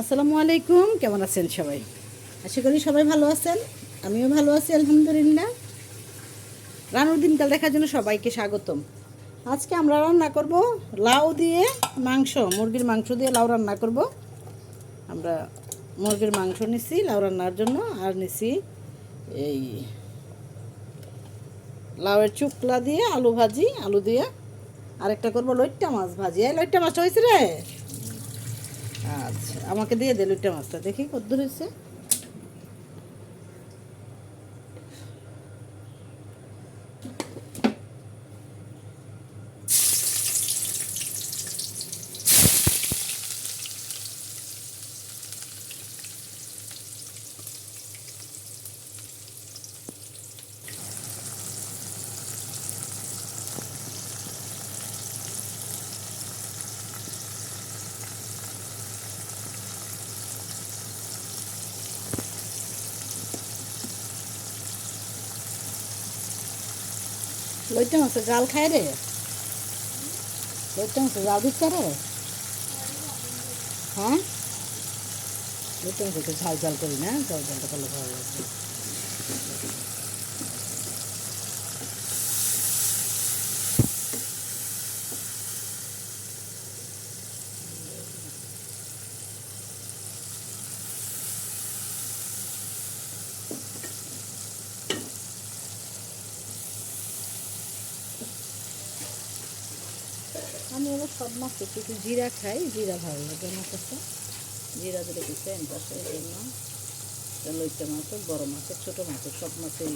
আসসালামু আলাইকুম, কেমন আছেন সবাই? আশা করি সবাই ভালো আছেন, আমিও ভালো আছি, আলহামদুলিল্লাহ। রানুর দিনকাল দেখার জন্য সবাইকে স্বাগতম। আজকে আমরা রান্না করব লাউ দিয়ে মাংস, মুরগির মাংস দিয়ে লাউ রান্না করব। আমরা মুরগির মাংস নিছি, লাউ রান্নার জন্য, আর নিছি এই লাউয়ের চুকলা দিয়ে আলু ভাজি, আলু দিয়ে আরেকটা করব লইট্টা মাছ ভাজি। এই লইট্টা মাছটা হয়েছে রে? আচ্ছা আমাকে দিয়ে দে লইট্টা মাছটা। দেখি কদ্দূর হয়েছে? লইট্টা মাছের জাল খায় রে। লইট্টা মাছের জাল দিচ্ছে রে। হ্যাঁ? লইট্টা মাছের একটু ঝাল ঝাল করি না ঝাল ঝালটা করলে ভালো লাগবে আমি আবার সব মাছ একটু একটু জিরা খাই, জিরা ভালো লাগে আমার কাছে। জিরা দিলে কিছু পাশে এই জন্য। এটা লইট্টা মাছের, বড় মাছের, ছোটো মাছের, সব মাছেই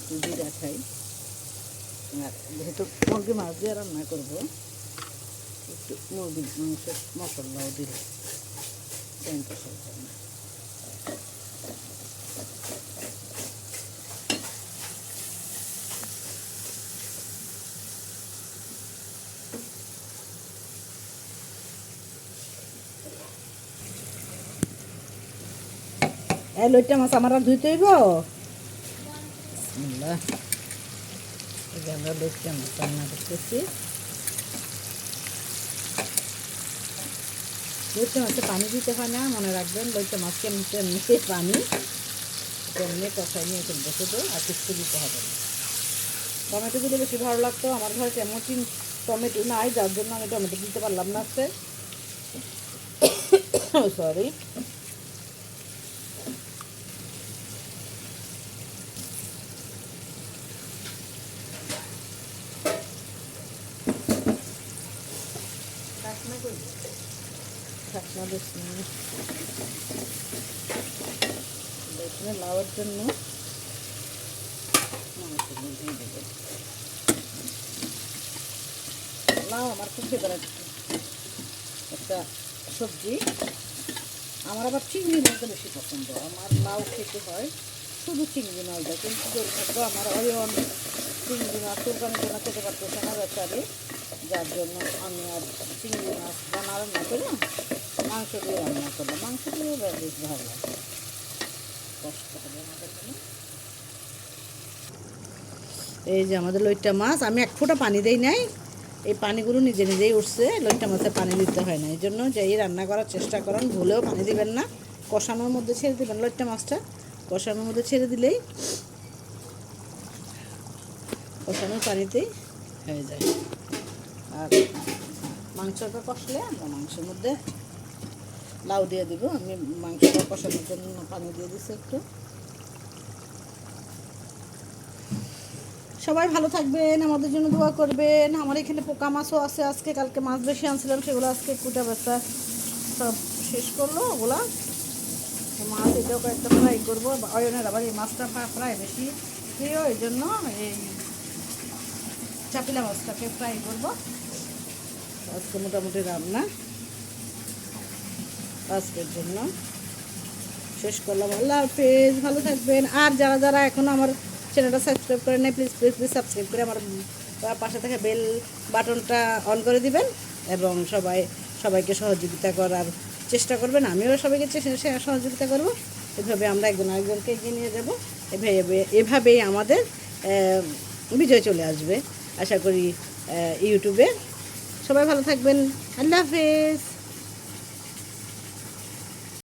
একটু জিরা খাই। আর যেহেতু মুরগি মাছ দিয়ে রান্না করব, একটু মুরগির মাংসের মশলাও দিলে সেন্ট আসার জন্য এই লইট্টা মাছ আমার আর ধুইতে হইব? আমরা লইট্টা মাছ রান্না করতেছি। লইট্টা মাছে পানি দিতে হয় না, মনে রাখবেন লইট্টা মাছ কেমনি এমনিতে পানি এমনি কষাই নিয়ে ফেলব শুধু আর কিছু দিতে হবে না। টমেটো দিলে বেশি ভালো লাগতো, আমার ঘরে তেমন টমেটো নাই, যার জন্য আমি টমেটো দিতে পারলাম না আজকে। সরি ঢাকনা দেখুন। লাউয়ের জন্য। লাউ আমার খুব একটা সবজি। আমার আবার চিংড়ি মাছটা বেশি পছন্দ। আমার লাউ খেতে হয় শুধু চিংড়ি মাছ দেয় কিন্তু দুর্ভাগ্য আমার অয়ন চিংড়ি মাছ কোরবানির জন্য খেতে পারতেছে না বেচারি যার জন্য আমি আর চিংড়ি মাছ রান্না রান্না করি না। মাংস দিয়ে রান্না করলাম মাংস দিয়ে বেশ ভালো লাগে। কষ্ট হবে এই যে আমাদের লইট্টা মাছ, আমি এক ফোঁটা পানি দেই নাই। এই পানিগুলো নিজে নিজেই উঠছে। লইট্টা মাছে পানি দিতে হয় না। এই জন্য যেই রান্না করার চেষ্টা করেন, ভুলেও পানি দিবেন না। কষানোর মধ্যে ছেড়ে দিবেন লইট্টা মাছটা। কষানোর মধ্যে ছেড়ে দিলেই কষানোর পানিতেই হয়ে যায়। আর মাংসটা কষলে আমরা মাংসের মধ্যে লাউ দিয়ে দিব। আমি মাংসটা কষানোর জন্য পানি দিয়ে দিচ্ছি একটু। সবাই ভালো থাকবেন, আমাদের জন্য দোয়া করবেন। আমার এখানে পোকা মাছও আছে আজকে, কালকে মাছ বেশি আনছিলাম, সেগুলো আজকে কুটা বেচা সব শেষ করল ওগুলা। মাছ এটাও কয়েকটা ফ্রাই করব। অয়নের আবার এই মাছটা ফ্রাই বেশি প্রিয় এই জন্য এই চাপিলা মাছটাকে ফ্রাই করব। আজকে মোটামুটি রান্না। আজকের জন্য। শেষ করলাম। আল্লাহ হাফেজ। ভালো থাকবেন। আর যারা যারা এখনও আমার চ্যানেলটা সাবস্ক্রাইব করেন নাই প্লিজ প্লিজ প্লিজ সাবস্ক্রাইব করে আমার পাশে থাকা বেল বাটনটা অন করে দিবেন এবং সবাই, সবাইকে সহযোগিতা করার চেষ্টা করবেন। আমিও সবাইকে সহযোগিতা করব। এভাবে আমরা একজন আরেকজনকে এগিয়ে নিয়ে যাব। এভাবে, এভাবেই আমাদের বিজয় চলে আসবে। আশা করি ইউটিউবে। সবাই ভালো থাকবেন। আল্লাহ হাফেজ।